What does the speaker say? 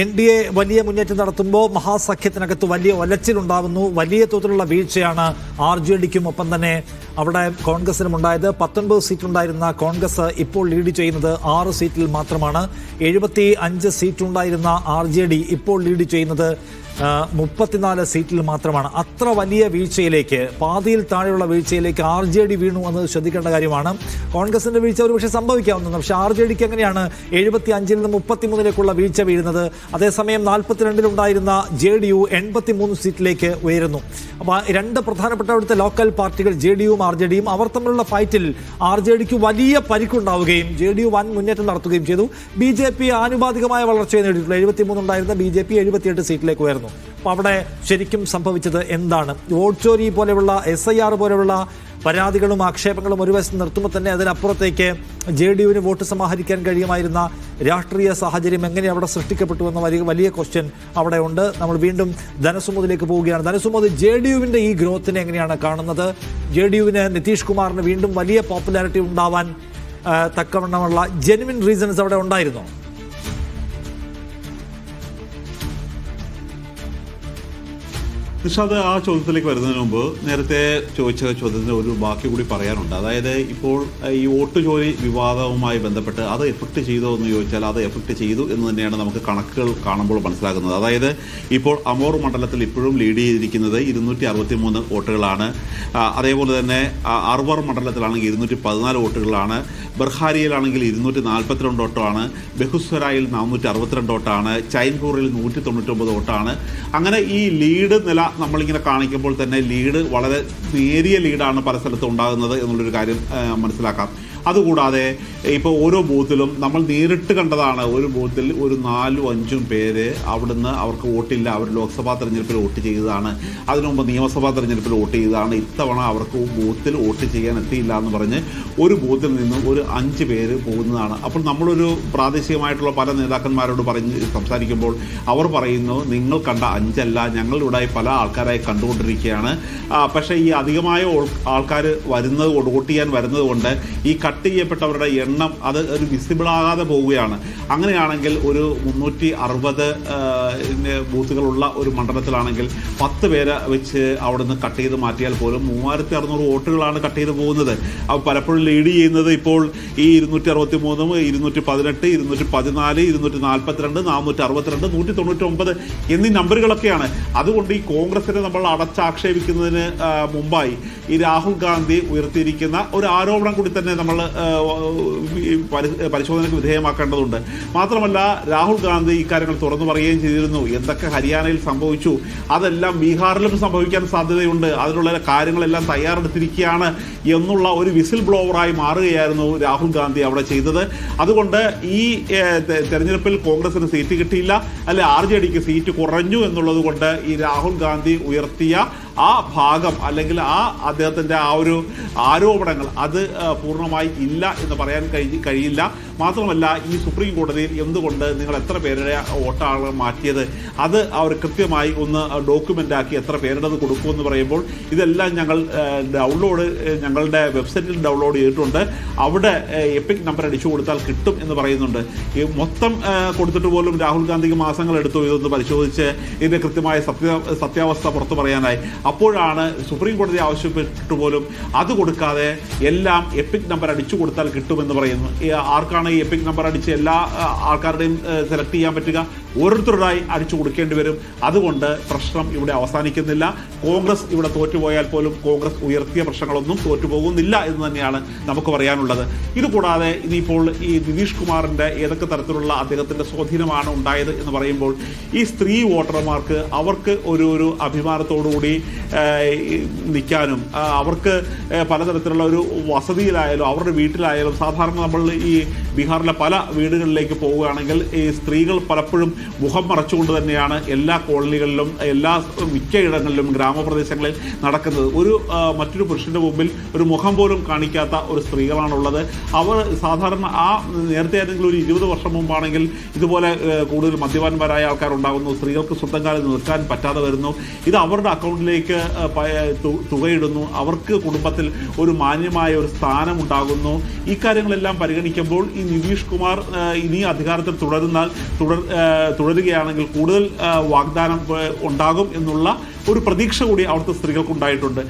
N D A വലിയ മുന്നേറ്റം നടത്തുമ്പോൾ മഹാസഖ്യത്തിനകത്ത് വലിയ ഒലച്ചിലുണ്ടാവുന്നു വലിയ തോതിലുള്ള വീഴ്ചയാണ് ആർ ജെ ഡിക്കും ഒപ്പം തന്നെ അവിടെ കോൺഗ്രസിനും ഉണ്ടായത്. പത്തൊൻപത് സീറ്റുണ്ടായിരുന്ന കോൺഗ്രസ് ഇപ്പോൾ ലീഡ് ചെയ്യുന്നത് ആറ് സീറ്റിൽ മാത്രമാണ്. എഴുപത്തി അഞ്ച് സീറ്റുണ്ടായിരുന്ന ആർ ജെ ഡി ഇപ്പോൾ ലീഡ് ചെയ്യുന്നത് മുപ്പത്തിനാല് സീറ്റിൽ മാത്രമാണ്. അത്ര വലിയ വീഴ്ചയിലേക്ക് പാതിയിൽ താഴെയുള്ള വീഴ്ചയിലേക്ക് ആർ ജെ ഡി വീണു എന്നത് ശ്രദ്ധിക്കേണ്ട കാര്യമാണ്. കോൺഗ്രസിന്റെ വീഴ്ച ഒരുപക്ഷെ സംഭവിക്കാവുന്നതാണ്. പക്ഷേ ആർ ജെ ഡിക്ക് എങ്ങനെയാണ് എഴുപത്തി അഞ്ചിൽ നിന്ന് മുപ്പത്തിമൂന്നിലേക്കുള്ള വീഴ്ച വീഴുന്നത്? അതേസമയം നാൽപ്പത്തിരണ്ടിലുണ്ടായിരുന്ന ജെ ഡി യു എൺപത്തി മൂന്ന് സീറ്റിലേക്ക് ഉയരുന്നു. അപ്പോൾ രണ്ട് പ്രധാനപ്പെട്ട അവിടുത്തെ ലോക്കൽ പാർട്ടികൾ ജെ ഡി യുവും ആർ ജെ ഡിയും അവർ തമ്മിലുള്ള ഫൈറ്റിൽ ആർ ജെ ഡിക്ക് വലിയ പരിക്കുണ്ടാവുകയും ജെ ഡി യു വൻ മുന്നേറ്റം നടത്തുകയും ചെയ്തു. ബി ജെ പി ആനുപാതികമായ വളർച്ചയെ നേടിയിട്ടുള്ള എഴുപത്തി ഉണ്ടായിരുന്ന ബി ജെ പി എഴുപത്തിയെട്ട് സീറ്റിലേക്ക് ഉയർന്നു. അപ്പോൾ അവിടെ ശരിക്കും സംഭവിച്ചത് എന്താണ്? വോട്ട് ചോരി പോലെയുള്ള എസ് ഐ ആർ പോലെയുള്ള പരാതികളും ആക്ഷേപങ്ങളും ഒരു വശത്ത് നിർത്തുമ്പോൾ തന്നെ അതിനപ്പുറത്തേക്ക് ജെ ഡി യുവിന് വോട്ട് സമാഹരിക്കാൻ കഴിയുമായിരുന്ന രാഷ്ട്രീയ സാഹചര്യം എങ്ങനെ അവിടെ സൃഷ്ടിക്കപ്പെട്ടു എന്ന വലിയ വലിയ ക്വസ്റ്റ്യൻ അവിടെ ഉണ്ട്. നമ്മൾ വീണ്ടും ധനസുമതിലേക്ക് പോവുകയാണ്. ധനസുമതി ജെ ഡി യുവിന്റെ ഈ ഗ്രോത്തിനെ എങ്ങനെയാണ് കാണുന്നത്? ജെ ഡി യുവിന് നിതീഷ് കുമാറിന് വീണ്ടും വലിയ പോപ്പുലാരിറ്റി ഉണ്ടാവാൻ തക്കവണ്ണമുള്ള ജെനുവിൻ റീസൺസ് അവിടെ ഉണ്ടായിരുന്നോ? നിഷാദ് ആ ചോദ്യത്തിലേക്ക് വരുന്നതിന് മുമ്പ് നേരത്തെ ചോദിച്ച ചോദ്യത്തിന് ഒരു ബാക്കി കൂടി പറയാനുണ്ട്. അതായത് ഇപ്പോൾ ഈ വോട്ട് ജോലി വിവാദവുമായി ബന്ധപ്പെട്ട് അത് എഫക്ട് ചെയ്തോ എന്ന് ചോദിച്ചാൽ അത് എഫക്ട് ചെയ്തു എന്ന് തന്നെയാണ് നമുക്ക് കണക്കുകൾ കാണുമ്പോൾ മനസ്സിലാക്കുന്നത് അതായത് ഇപ്പോൾ അമോർ മണ്ഡലത്തിൽ ഇപ്പോഴും ലീഡ് ചെയ്തിരിക്കുന്നത് ഇരുന്നൂറ്റി അറുപത്തി മൂന്ന് വോട്ടുകളാണ് അതേപോലെ തന്നെ അർവർ മണ്ഡലത്തിലാണെങ്കിൽ ഇരുന്നൂറ്റി പതിനാല് വോട്ടുകളാണ്. ബർഹാരിയിലാണെങ്കിൽ ഇരുന്നൂറ്റി നാൽപ്പത്തിരണ്ട് വോട്ടാണ്. ബഹുസ്വരായിൽ നാനൂറ്റി അറുപത്തിരണ്ട് വോട്ടാണ്. ചൈൻപൂറിൽ നൂറ്റി തൊണ്ണൂറ്റൊമ്പത് വോട്ടാണ്. അങ്ങനെ ഈ ലീഡ് നില നമ്മളിങ്ങനെ കാണിക്കുമ്പോൾ തന്നെ ലീഡ് വളരെ നേരിയ ലീഡാണ് പല സ്ഥലത്തും ഉണ്ടാകുന്നത് എന്നുള്ളൊരു കാര്യം മനസ്സിലാക്കാം. അതുകൂടാതെ ഇപ്പോൾ ഓരോ ബൂത്തിലും നമ്മൾ നേരിട്ട് കണ്ടതാണ് ഒരു ബൂത്തിൽ ഒരു നാലും അഞ്ചും പേര് അവിടുന്ന് അവർക്ക് വോട്ടില്ല. അവർ ലോക്സഭാ തെരഞ്ഞെടുപ്പിൽ വോട്ട് ചെയ്തതാണ്. അതിനു മുമ്പ് നിയമസഭാ തെരഞ്ഞെടുപ്പിൽ വോട്ട് ചെയ്തതാണ്. ഇത്തവണ അവർക്ക് ബൂത്തിൽ വോട്ട് ചെയ്യാൻ എത്തിയില്ല എന്ന് പറഞ്ഞ് ഒരു ബൂത്തിൽ നിന്നും ഒരു അഞ്ച് പേര് പോകുന്നതാണ്. അപ്പോൾ നമ്മളൊരു പ്രാദേശികമായിട്ടുള്ള പല നേതാക്കന്മാരോട് പറഞ്ഞ് സംസാരിക്കുമ്പോൾ അവർ പറയുന്നു നിങ്ങൾ കണ്ട അഞ്ചല്ല. ഞങ്ങളിവിടെ പല ആൾക്കാരായി കണ്ടുകൊണ്ടിരിക്കുകയാണ്. പക്ഷേ ഈ അധികമായ ആൾക്കാർ വരുന്നത് കൊണ്ട് വോട്ട് ചെയ്യാൻ വരുന്നത് കൊണ്ട് ഈ കട്ട് ചെയ്യപ്പെട്ടവരുടെ എണ്ണം അത് ഒരു വിസിബിൾ ആകാതെ പോവുകയാണ്. അങ്ങനെയാണെങ്കിൽ ഒരു മുന്നൂറ്റി അറുപത് ബൂത്തുകളുള്ള ഒരു മണ്ഡലത്തിലാണെങ്കിൽ പത്ത് പേരെ വെച്ച് അവിടുന്ന് കട്ട് ചെയ്ത് മാറ്റിയാൽ പോലും മൂവായിരത്തി അറുന്നൂറ് വോട്ടുകളാണ് കട്ട് ചെയ്ത് പോകുന്നത്. അപ്പോൾ പലപ്പോഴും ലീഡ് ചെയ്യുന്നത് ഇപ്പോൾ ഈ ഇരുന്നൂറ്റി അറുപത്തി മൂന്നും ഇരുന്നൂറ്റി പതിനെട്ട് ഇരുന്നൂറ്റി പതിനാല് ഇരുന്നൂറ്റി നാൽപ്പത്തിരണ്ട് നാനൂറ്റി അറുപത്തിരണ്ട് നൂറ്റി തൊണ്ണൂറ്റി ഒമ്പത് എന്നീ നമ്പറുകളൊക്കെയാണ്. അതുകൊണ്ട് ഈ കോൺഗ്രസിനെ നമ്മൾ അടച്ചാക്ഷേപിക്കുന്നതിന് മുമ്പായി ഈ രാഹുൽ ഗാന്ധി ഉയർത്തിയിരിക്കുന്ന ഒരു ആരോപണം കൂടി തന്നെ നമ്മൾ പരിശോധനയ്ക്ക് വിധേയമാക്കേണ്ടതുണ്ട്. മാത്രമല്ല രാഹുൽ ഗാന്ധി ഇക്കാര്യങ്ങൾ തുറന്നു പറയുകയും ചെയ്തിരുന്നു. എന്തൊക്കെ ഹരിയാനയിൽ സംഭവിച്ചു? അതെല്ലാം ബീഹാറിലും സംഭവിക്കാൻ സാധ്യതയുണ്ട്. അതിനുള്ള കാര്യങ്ങളെല്ലാം തയ്യാറെടുത്തിരിക്കുകയാണ് എന്നുള്ള ഒരു വിസിൽ ബ്ലോവറായി മാറുകയായിരുന്നു രാഹുൽ ഗാന്ധി അവിടെ ചെയ്തത്. അതുകൊണ്ട് ഈ തെരഞ്ഞെടുപ്പിൽ കോൺഗ്രസിന് സീറ്റ് കിട്ടിയില്ല. അല്ലെ ആർ ജെ ഡിക്ക് സീറ്റ് കുറഞ്ഞു എന്നുള്ളത് കൊണ്ട് ഈ രാഹുൽ ഗാന്ധി ഉയർത്തിയ ആ ഭാഗം അല്ലെങ്കിൽ ആ അദ്ദേഹത്തിന്റെ ആ ഒരു ആരോപണങ്ങൾ അത് പൂർണമായി ഇല്ല എന്ന് പറയാൻ കഴി കഴിയില്ല. മാത്രമല്ല ഈ സുപ്രീം കോടതിയിൽ എന്തുകൊണ്ട് നിങ്ങൾ എത്ര പേരുടെ വോട്ടാണ് മാറ്റിയത്? അത് അവർ കൃത്യമായി ഒന്ന് ഡോക്യുമെന്റ് ആക്കി എത്ര പേരുടേത് കൊടുക്കുമെന്ന് പറയുമ്പോൾ ഇതെല്ലാം ഞങ്ങൾ ഡൗൺലോഡ് ഞങ്ങളുടെ വെബ്സൈറ്റിൽ ഡൗൺലോഡ് ചെയ്തിട്ടുണ്ട്. അവിടെ എപ്പിക് നമ്പർ അടിച്ചു കൊടുത്താൽ കിട്ടും എന്ന് പറയുന്നുണ്ട്. ഈ മൊത്തം കൊടുത്തിട്ട് പോലും രാഹുൽ ഗാന്ധിക്ക് മാസങ്ങൾ എടുത്തു ഇതൊന്ന് പരിശോധിച്ച് ഇതിന്റെ കൃത്യമായ സത്യ സത്യാവസ്ഥ പുറത്തു പറയാനായി. അപ്പോഴാണ് സുപ്രീം കോടതി ആവശ്യപ്പെട്ടിട്ട് പോലും അത് കൊടുക്കാതെ എല്ലാം എപ്പിക് നമ്പർ അടിച്ചു കൊടുത്താൽ കിട്ടുമെന്ന് പറയുന്നു. ഈ ഈ എപ്പിക് നമ്പർ അടിച്ച് എല്ലാ ആൾക്കാരുടെയും സെലക്ട് ചെയ്യാൻ പറ്റുക. ഓരോരുത്തരുടായി അടിച്ചു കൊടുക്കേണ്ടി വരും. അതുകൊണ്ട് പ്രശ്നം ഇവിടെ അവസാനിക്കുന്നില്ല. കോൺഗ്രസ് ഇവിടെ തോറ്റുപോയാൽ പോലും കോൺഗ്രസ് ഉയർത്തിയ പ്രശ്നങ്ങളൊന്നും തോറ്റുപോകുന്നില്ല എന്ന് തന്നെയാണ് നമുക്ക് പറയാനുള്ളത്. ഇതുകൂടാതെ ഇനിയിപ്പോൾ ഈ നിതീഷ് കുമാറിന്റെ ഏതൊക്കെ തരത്തിലുള്ള അദ്ദേഹത്തിന്റെ സ്വാധീനമാണ് ഉണ്ടായത് എന്ന് പറയുമ്പോൾ ഈ സ്ത്രീ വോട്ടർമാർക്ക് അവർക്ക് ഒരു ഒരു അഭിമാനത്തോടുകൂടി നിൽക്കാനും അവർക്ക് പലതരത്തിലുള്ള ഒരു വസതിയിലായാലും അവരുടെ വീട്ടിലായാലും സാധാരണ നമ്മൾ ഈ ബീഹാറിലെ പല വീടുകളിലേക്ക് പോവുകയാണെങ്കിൽ ഈ സ്ത്രീകൾ പലപ്പോഴും മുഖം മറച്ചുകൊണ്ട് തന്നെയാണ് എല്ലാ കോളനികളിലും എല്ലാ മിക്ക ഇടങ്ങളിലും ഗ്രാമപ്രദേശങ്ങളിൽ നടക്കുന്നത്. ഒരു മറ്റൊരു പുരുഷന്റെ മുമ്പിൽ ഒരു മുഖം പോലും കാണിക്കാത്ത ഒരു സ്ത്രീകളാണുള്ളത്. അവർ സാധാരണ ആ നേരത്തെ ഏതെങ്കിലും ഒരു ഇരുപത് വർഷം മുമ്പാണെങ്കിൽ ഇതുപോലെ കൂടുതൽ മദ്യപാന്മാരായ ആൾക്കാരുണ്ടാകുന്നു. സ്ത്രീകൾക്ക് സ്വന്തം കാലം നിൽക്കാൻ പറ്റാതെ വരുന്നു. ഇത് അവരുടെ അക്കൗണ്ടിലേക്ക് തുകയിടുന്നു. അവർക്ക് കുടുംബത്തിൽ ഒരു മാന്യമായ ഒരു സ്ഥാനം ഉണ്ടാകുന്നു ഈ കാര്യങ്ങളെല്ലാം പരിഗണിക്കുമ്പോൾ ഈ നിതീഷ് കുമാർ ഇനി അധികാരത്തിൽ തുടരുന്നാൽ തുടർ തുടരുകയാണെങ്കിൽ കൂടുതൽ വാഗ്ദാനം ഉണ്ടാകും എന്നുള്ള ഒരു പ്രതീക്ഷ കൂടി അവിടുത്തെ സ്ത്രീകൾക്കുണ്ടായിട്ടുണ്ട്.